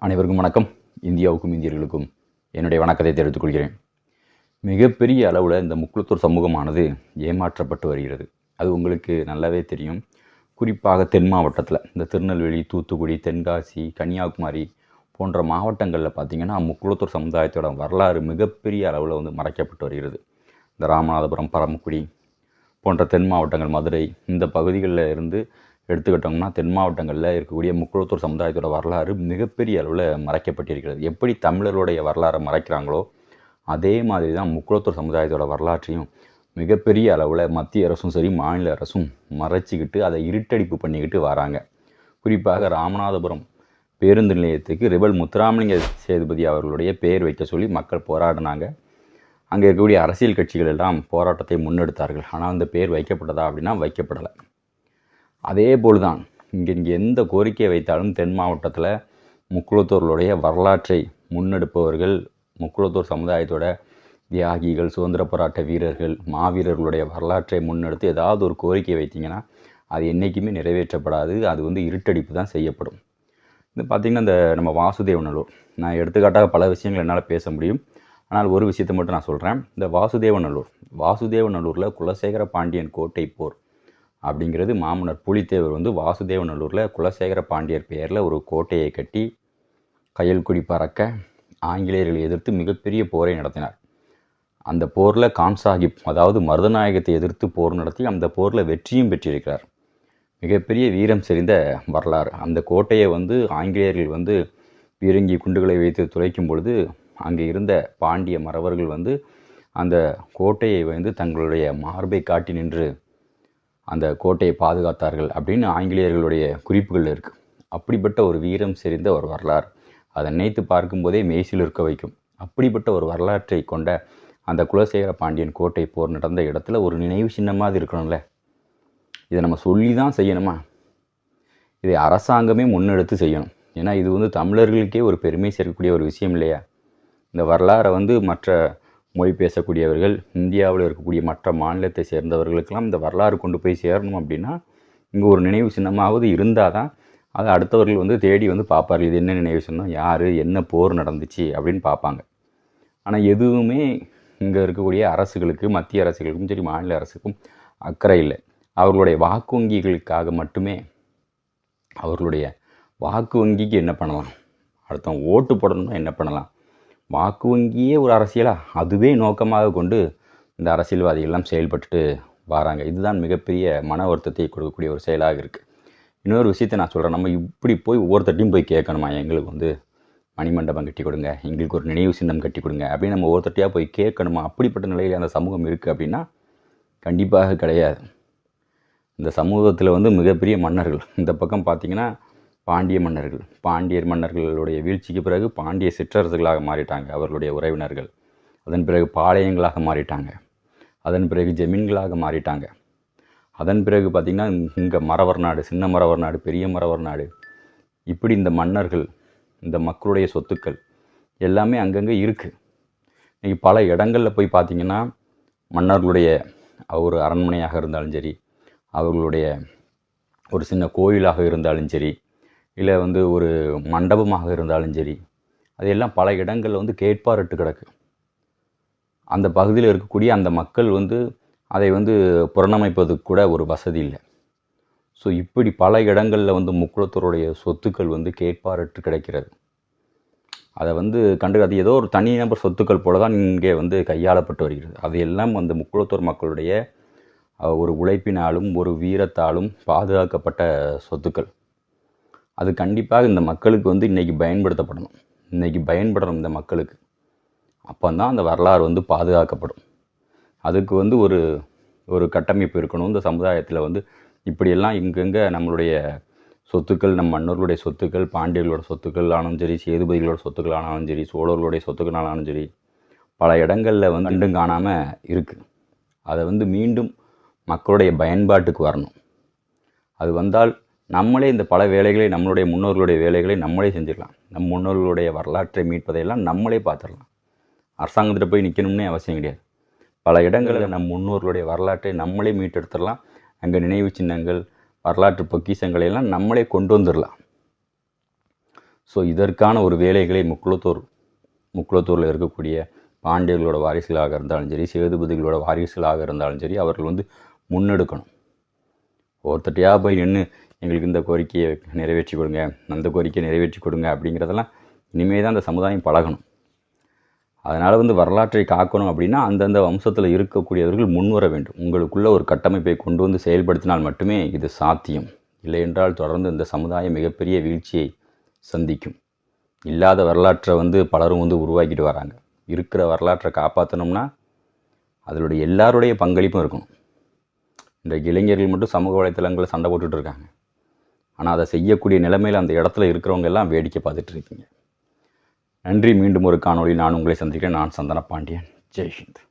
அனைவருக்கும் வணக்கம். இந்தியாவுக்கும் இந்தியர்களுக்கும் என்னுடைய வணக்கத்தை தெரிவித்துக் கொள்கிறேன். மிகப்பெரிய அளவில் இந்த முக்குளத்தூர் சமூகமானது ஏமாற்றப்பட்டு வருகிறது. அது உங்களுக்கு நல்லாவே தெரியும். குறிப்பாக தென் மாவட்டத்தில் இந்த திருநெல்வேலி தூத்துக்குடி தென்காசி கன்னியாகுமரி போன்ற மாவட்டங்களில் பார்த்திங்கன்னா முக்குளத்தூர் சமுதாயத்தோட வரலாறு மிகப்பெரிய அளவில் வந்து மறைக்கப்பட்டு வருகிறது. இந்த ராமநாதபுரம் பரமக்குடி போன்ற தென் மாவட்டங்கள் மதுரை இந்த பகுதிகளில் இருந்து எடுத்துக்கிட்டோம்னா தென் மாவட்டங்களில் இருக்கக்கூடிய முக்குளத்தூர் சமுதாயத்தோட வரலாறு மிகப்பெரிய அளவில் மறைக்கப்பட்டிருக்கிறது. எப்படி தமிழர்களுடைய வரலாறை மறைக்கிறாங்களோ அதே மாதிரி தான் முக்குளத்தூர் சமுதாயத்தோட வரலாற்றையும் மிகப்பெரிய அளவில் மத்திய அரசும் சரி மாநில அரசும் மறைச்சிக்கிட்டு அதை இருட்டடிப்பு பண்ணிக்கிட்டு வராங்க. குறிப்பாக ராமநாதபுரம் பேருந்து நிலையத்துக்கு ரிபல் முத்துராமலிங்க சேதுபதி அவர்களுடைய பெயர் வைக்க சொல்லி மக்கள் போராடினாங்க. அங்கே இருக்கக்கூடிய அரசியல் கட்சிகள் எல்லாம் போராட்டத்தை முன்னெடுத்தார்கள். ஆனால் அந்த பெயர் வைக்கப்பட்டதா அப்படின்னா வைக்கப்படலை. அதே போல் தான் இங்கே இங்கே எந்த கோரிக்கையை வைத்தாலும் தென் மாவட்டத்தில் முக்குளத்தூர்களுடைய வரலாற்றை முன்னெடுப்பவர்கள் முக்குளத்தூர் சமுதாயத்தோட தியாகிகள் சுதந்திர போராட்ட வீரர்கள் மாவீரர்களுடைய வரலாற்றை முன்னெடுத்து ஏதாவது ஒரு கோரிக்கை வைத்தீங்கன்னா அது என்றைக்குமே நிறைவேற்றப்படாது அது வந்து இருட்டடிப்பு தான் செய்யப்படும். இது பார்த்திங்கன்னா இந்த நம்ம வாசுதேவநல்லூர் நான் எடுத்துக்காட்டாக பல விஷயங்கள் என்னால் பேச முடியும். ஆனால் ஒரு விஷயத்தை மட்டும் நான் சொல்கிறேன் இந்த வாசுதேவநல்லூர் வாசுதேவநல்லூரில் குலசேகர பாண்டியன் கோட்டை போர். அப்படிங்கிறது மாமன்னர் புலித்தேவர் வந்து வாசுதேவநல்லூரில் குலசேகர பாண்டியர் பெயரில் ஒரு கோட்டையை கட்டி கையல்குடி பறக்க ஆங்கிலேயர்களை எதிர்த்து மிகப்பெரிய போரை நடத்தினார். அந்த போரில் கான் சாஹிப் அதாவது மருதநாயகத்தை எதிர்த்து போர் நடத்தி அந்த போரில் வெற்றியும் பெற்றிருக்கிறார். மிகப்பெரிய வீரம் செறிந்த வரலாறு. அந்த கோட்டையை வந்து ஆங்கிலேயர்கள் வந்து பீரங்கி குண்டுகளை வைத்து துளைக்கும் பொழுது அங்கே இருந்த பாண்டிய மறவர்கள் வந்து அந்த கோட்டையை வந்து தங்களுடைய மார்பை காட்டி நின்று அந்த கோட்டையை பாதுகாத்தார்கள் அப்படின்னு ஆங்கிலேயர்களுடைய குறிப்புகள் இருக்குது அப்படிப்பட்ட ஒரு வீரம் செறிந்த ஒரு வரலாறு. அதை நினைத்து பார்க்கும்போதே மெய்சில் இருக்க வைக்கும். அப்படிப்பட்ட ஒரு வரலாற்றை கொண்ட அந்த குலசேகர பாண்டியன் கோட்டை போர் நடந்த இடத்துல ஒரு நினைவு சின்னமாக இருக்கணும்ல. இதை நம்ம சொல்லி தான் செய்யணுமா? இதை அரசாங்கமே முன்னெடுத்து செய்யணும். ஏன்னா இது வந்து தமிழர்களுக்கே ஒரு பெருமை சேர்க்கக்கூடிய ஒரு விஷயம் இல்லையா? இந்த வரலாறை வந்து மற்ற மொழி பேசக்கூடியவர்கள் இந்தியாவில் இருக்கக்கூடிய மற்ற மாநிலத்தை சேர்ந்தவர்களுக்கெல்லாம் இந்த வரலாறு கொண்டு போய் சேரணும் அப்படின்னா இங்கே ஒரு நினைவு சின்னமாவது இருந்தால் தான் அதை அடுத்தவர்கள் வந்து தேடி வந்து பார்ப்பார்கள். இது என்ன நினைவு சின்னம்? யார்? என்ன போர் நடந்துச்சு? அப்படின்னு பார்ப்பாங்க. ஆனால் எதுவுமே இங்கே இருக்கக்கூடிய அரசுகளுக்கு மத்திய அரசுகளுக்கும் சரி மாநில அரசுக்கும் அக்கறை இல்லை. அவர்களுடைய வாக்கு வங்கிகளுக்காக மட்டுமே அவர்களுடைய வாக்கு வங்கிக்கு என்ன பண்ணலாம்? அடுத்தவங்க ஓட்டு போடணும்னா என்ன பண்ணலாம்? வாக்கு வங்கியே ஒரு அரசியலாக அதுவே நோக்கமாக கொண்டு இந்த அரசியல்வாதிகள்லாம் செயல்பட்டுட்டு வராங்க. இதுதான் மிகப்பெரிய மன வருத்தத்தை கொடுக்கக்கூடிய ஒரு செயலாக இருக்குது இன்னொரு விஷயத்தை நான் சொல்கிறேன் நம்ம இப்படி போய் ஒவ்வொருத்தட்டையும் போய் கேட்கணுமா? எங்களுக்கு வந்து மணிமண்டபம் கட்டி கொடுங்க. எங்களுக்கு ஒரு நினைவு சின்னம் கட்டி கொடுங்க. அப்படின்னு நம்ம ஒவ்வொருத்தட்டையாக போய் கேட்கணுமா? அப்படிப்பட்ட நிலையில் அந்த சமூகம் இருக்குது அப்படின்னா கண்டிப்பாக கிடையாது. இந்த சமூகத்தில் வந்து மிகப்பெரிய மன்னர்கள். இந்த பக்கம் பார்த்திங்கன்னா பாண்டிய மன்னர்கள். பாண்டியர் மன்னர்களுடைய வீழ்ச்சிக்கு பிறகு பாண்டிய சிற்றரசுகளாக மாறிட்டாங்க அவர்களுடைய உறவினர்கள். அதன் பிறகு பாளையங்களாக மாறிட்டாங்க. அதன் பிறகு ஜமீன்களாக மாறிட்டாங்க. அதன் பிறகு பார்த்திங்கன்னா இங்கே மரவர் நாடு சின்ன மரவர் நாடு பெரிய மரவர் நாடு. இப்படி இந்த மன்னர்கள் இந்த மக்களுடைய சொத்துக்கள் எல்லாமே அங்கங்கே இருக்குது இன்றைக்கி பல இடங்களில் போய் பார்த்திங்கன்னா மன்னர்களுடைய ஒரு அரண்மனையாக இருந்தாலும் சரி அவர்களுடைய ஒரு சின்ன கோயிலாக இருந்தாலும் சரி இல்லை வந்து ஒரு மண்டபமாக இருந்தாலும் சரி அதையெல்லாம் பல இடங்களில் வந்து கேட்பாரட்டு கிடக்கு. அந்த பகுதியில் இருக்கக்கூடிய அந்த மக்கள் வந்து அதை வந்து புறணமைப்பதுக்கு கூட ஒரு வசதி இல்லை. ஸோ இப்படி பல இடங்களில் வந்து முக்குளத்தோருடைய சொத்துக்கள் வந்து கேட்பாரட்டு கிடைக்கிறது. அதை வந்து கண்டு அது ஏதோ ஒரு தனிநபர் சொத்துக்கள் போல தான் இங்கே வந்து கையாளப்பட்டு வருகிறது. அதையெல்லாம் அந்த முக்குளத்தூர் மக்களுடைய ஒரு உழைப்பினாலும் ஒரு வீரத்தாலும் பாதுகாக்கப்பட்ட சொத்துக்கள். அது கண்டிப்பாக இந்த மக்களுக்கு வந்து இன்றைக்கி பயன்படுத்தப்படணும். இன்றைக்கி பயன்படணும் இந்த மக்களுக்கு. அப்போ தான் அந்த வரலாறு வந்து பாதுகாக்கப்படும். அதுக்கு வந்து ஒரு ஒரு கட்டமைப்பு இருக்கணும். இந்த சமுதாயத்தில் வந்து இப்படியெல்லாம் இங்கங்கே நம்மளுடைய சொத்துக்கள் நம் மன்னர்களுடைய சொத்துக்கள் பாண்டியர்களோட சொத்துக்கள் ஆனாலும் சரி சேதுபதிகளோட சொத்துக்கள் ஆனாலும் சரி சோழர்களுடைய சொத்துக்கள் ஆனாலும் சரி பல இடங்களில் வந்து கண்டும் காணாமல் இருக்குது அதை வந்து மீண்டும் மக்களுடைய பயன்பாட்டுக்கு வரணும். அது வந்தால் நம்மளே இந்த பல வேலைகளை நம்மளுடைய முன்னோர்களுடைய வேலைகளை நம்மளே செஞ்சிடலாம். நம் முன்னோர்களுடைய வரலாற்றை மீட்பதையெல்லாம் நம்மளே பார்த்துடலாம். அரசாங்கத்தில் போய் நிற்கணும்னே அவசியம் கிடையாது. பல இடங்களில் நம் முன்னோர்களுடைய வரலாற்றை நம்மளே மீட்டெடுத்துடலாம். அங்கே நினைவு சின்னங்கள் வரலாற்று பொக்கிஷங்களை எல்லாம் நம்மளே கொண்டு வந்துடலாம். ஸோ இதற்கான ஒரு வேலைகளை முக்குளத்தூர் முக்குளத்தூரில் இருக்கக்கூடிய பாண்டியர்களோட வாரிசுகளாக இருந்தாலும் சரி சேதுபதிகளோட வாரிசுகளாக இருந்தாலும் சரி அவர்கள் வந்து முன்னெடுக்கணும். ஒருத்தட்டையாக போய் நின்று எங்களுக்கு இந்த கோரிக்கையை நிறைவேற்றி கொடுங்க அந்த கோரிக்கையை நிறைவேற்றி கொடுங்க அப்படிங்கிறதெல்லாம் இனிமேல் தான் அந்த சமுதாயம் பழகணும். அதனால் வந்து வரலாற்றை காக்கணும் அப்படின்னா அந்தந்த வம்சத்தில் இருக்கக்கூடியவர்கள் முன்வர வேண்டும். உங்களுக்குள்ள ஒரு கட்டமைப்பை கொண்டு வந்து செயல்படுத்தினால் மட்டுமே இது சாத்தியம். இல்லை என்றால் தொடர்ந்து இந்த சமுதாயம் மிகப்பெரிய வீழ்ச்சியை சந்திக்கும். இல்லாத வரலாற்றை வந்து பலரும் வந்து உருவாக்கிட்டு வராங்க. இருக்கிற வரலாற்றை காப்பாற்றணும்னா அதனுடைய எல்லாருடைய பங்களிப்பும் இருக்கணும். இன்றைக்கு இளைஞர்கள் மட்டும் சமூக வலைத்தளங்களில் சண்டை போட்டுட்டு இருக்காங்க. ஆனால் அதை செய்யக்கூடிய நிலைமையில் அந்த இடத்துல இருக்கிறவங்க எல்லாம் வேடிக்கை பார்த்துட்டு இருக்கீங்க. நன்றி மீண்டும் ஒரு காணொலி நான் உங்களை சந்திக்கிறேன். நான் சந்தன பாண்டியன். ஜெய்ஹிந்த்